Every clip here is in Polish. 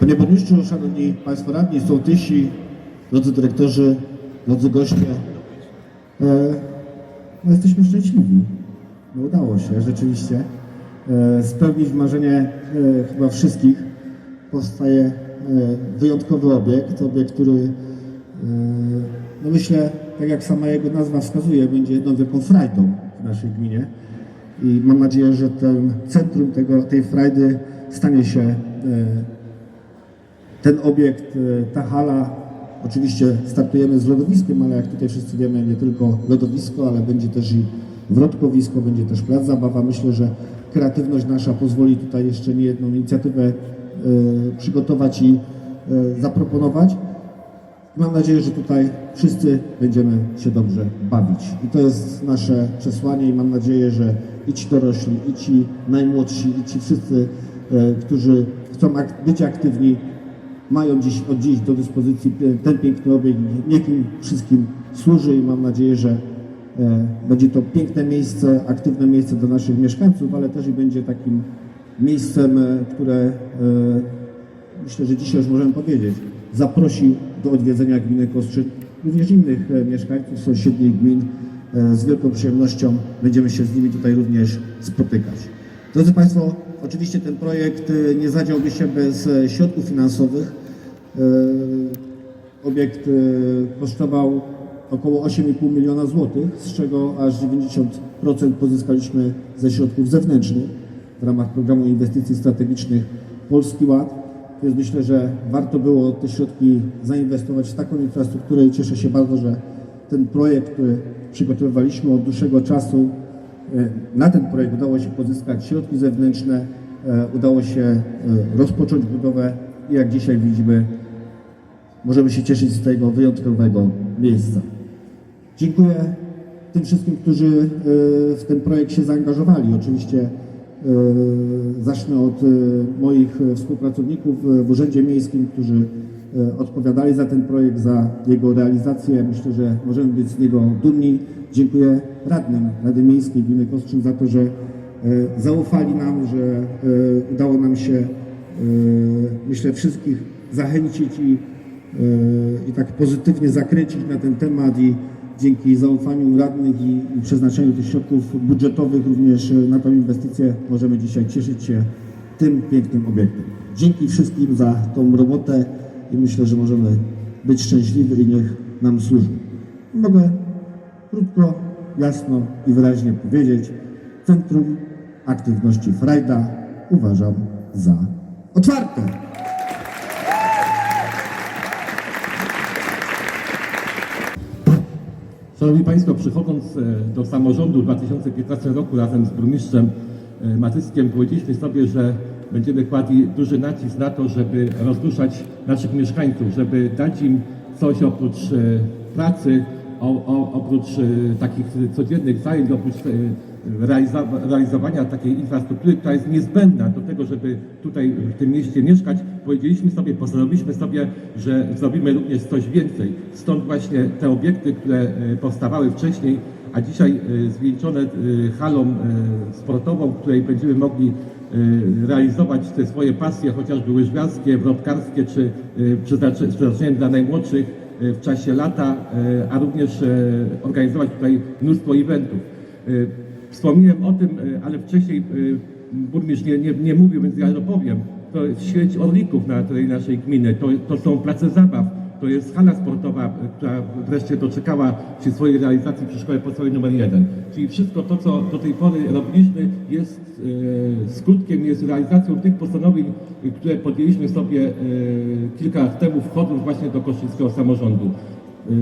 Panie Burmistrzu, Szanowni Państwo Radni, sołtysi, drodzy dyrektorzy, drodzy goście, e, no jesteśmy szczęśliwi. No udało się rzeczywiście e, spełnić marzenie e, chyba wszystkich. Powstaje e, wyjątkowy obiekt, obiekt, który e, no myślę, tak jak sama jego nazwa wskazuje, będzie jedną wielką frajdą w naszej gminie. I mam nadzieję, że tym centrum tego, tej frajdy stanie się e, ten obiekt, e, ta hala, oczywiście startujemy z lodowiskiem, ale jak tutaj wszyscy wiemy, nie tylko lodowisko, ale będzie też i wrotkowisko, będzie też plac zabawa. Myślę, że kreatywność nasza pozwoli tutaj jeszcze nie jedną inicjatywę e, przygotować i e, zaproponować. Mam nadzieję, że tutaj wszyscy będziemy się dobrze bawić. I to jest nasze przesłanie i mam nadzieję, że i ci dorośli, i ci najmłodsi, i ci wszyscy, którzy chcą być aktywni, mają dziś, od dziś do dyspozycji ten piękny obiekt. Niech im wszystkim służy i mam nadzieję, że e, będzie to piękne miejsce, aktywne miejsce dla naszych mieszkańców, ale też i będzie takim miejscem, e, które e, myślę, że dzisiaj już możemy powiedzieć, zaprosił do odwiedzenia gminy Kostrzyn również innych mieszkańców sąsiednich gmin. Z wielką przyjemnością będziemy się z nimi tutaj również spotykać. Drodzy Państwo, oczywiście ten projekt e, nie zadziałby się bez e, środków finansowych. E, Obiekt e, kosztował około 8,5 miliona złotych, z czego aż 90% pozyskaliśmy ze środków zewnętrznych w ramach programu inwestycji strategicznych Polski Ład. Więc myślę, że warto było te środki zainwestować w taką infrastrukturę i cieszę się bardzo, że ten projekt, który przygotowywaliśmy od dłuższego czasu, na ten projekt udało się pozyskać środki zewnętrzne, e, udało się e, rozpocząć budowę i jak dzisiaj widzimy, możemy się cieszyć z tego wyjątkowego miejsca. Dziękuję tym wszystkim, którzy e, w ten projekt się zaangażowali. Oczywiście zacznę od moich współpracowników w Urzędzie Miejskim, którzy odpowiadali za ten projekt, za jego realizację. Myślę, że możemy być z niego dumni. Dziękuję radnym Rady Miejskiej Gminy Kostrzyn za to, że e, zaufali nam, że e, udało nam się, e, myślę, wszystkich zachęcić i i tak pozytywnie zakręcić na ten temat i dzięki zaufaniu radnych i, i przeznaczeniu tych środków budżetowych również na tę inwestycję możemy dzisiaj cieszyć się tym pięknym obiektem. Dzięki wszystkim za tą robotę i myślę, że możemy być szczęśliwi i niech nam służy. Mogę krótko, jasno i wyraźnie powiedzieć, Centrum Aktywności Frajda uważam za otwarte. Szanowni Państwo, przychodząc e, do samorządu w 2015 roku razem z burmistrzem e, Matyskiem powiedzieliśmy sobie, że będziemy kładli duży nacisk na to, żeby rozruszać naszych mieszkańców, żeby dać im coś oprócz e, pracy, o, o, oprócz e, takich codziennych zajęć, oprócz e, realiza- realizowania takiej infrastruktury, która jest niezbędna do tego, żeby tutaj w tym mieście mieszkać, powiedzieliśmy sobie, postanowiliśmy sobie, że zrobimy również coś więcej. Stąd właśnie te obiekty, które e, powstawały wcześniej, a dzisiaj zwieńczone halą sportową, w której będziemy mogli realizować te swoje pasje, chociażby łyżwiarskie, wrotkarskie, czy przeznacze- przeznaczeniem dla najmłodszych w czasie lata, e, a również e, organizować tutaj mnóstwo eventów. Wspomniałem o tym, ale wcześniej burmistrz nie, nie, nie mówił, więc ja to powiem. To jest sieć orlików na tej naszej gminy, to, to są place zabaw, to jest hala sportowa, która wreszcie doczekała się swojej realizacji przy szkole podstawowej numer 1. Czyli wszystko to, co do tej pory robiliśmy, jest e, skutkiem, jest realizacją tych postanowień, które podjęliśmy sobie e, kilka lat temu, wchodząc właśnie do koszyczskiego samorządu. E,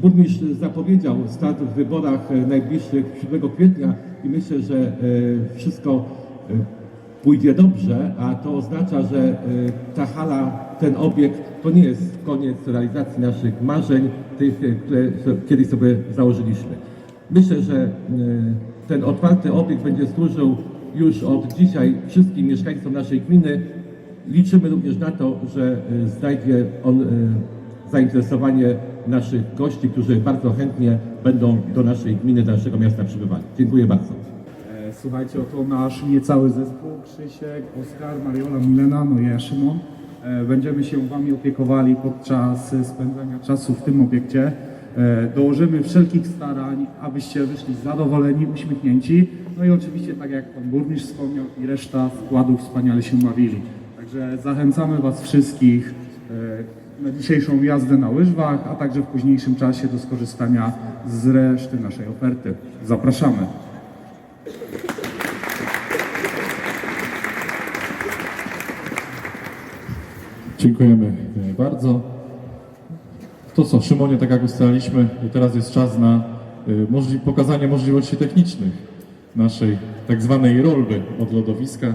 Burmistrz zapowiedział start w wyborach najbliższych 7 kwietnia i myślę, że wszystko pójdzie dobrze, a to oznacza, że ta hala, ten obiekt to nie jest koniec realizacji naszych marzeń, tych, e, które kiedyś sobie założyliśmy. Myślę, że e, ten otwarty obiekt będzie służył już od dzisiaj wszystkim mieszkańcom naszej gminy. Liczymy również na to, że e, znajdzie on zainteresowanie naszych gości, którzy bardzo chętnie będą do naszej gminy, do naszego miasta przybywali. Dziękuję bardzo. Słuchajcie, oto nasz niecały zespół, Krzysiek, Oskar, Mariola, Milena, no i ja, Szymon. E, Będziemy się Wami opiekowali podczas spędzania czasu w tym obiekcie. E, Dołożymy wszelkich starań, abyście wyszli zadowoleni, uśmiechnięci. No i oczywiście, tak jak Pan Burmistrz wspomniał, i reszta składów wspaniale się bawili. Także zachęcamy Was wszystkich e, na dzisiejszą jazdę na łyżwach, a także w późniejszym czasie do skorzystania z reszty naszej oferty. Zapraszamy. Dziękujemy e, bardzo. To co, Szymonie, tak jak ustaliliśmy, teraz jest czas na e, możli- pokazanie możliwości technicznych naszej tak zwanej rolby od lodowiska.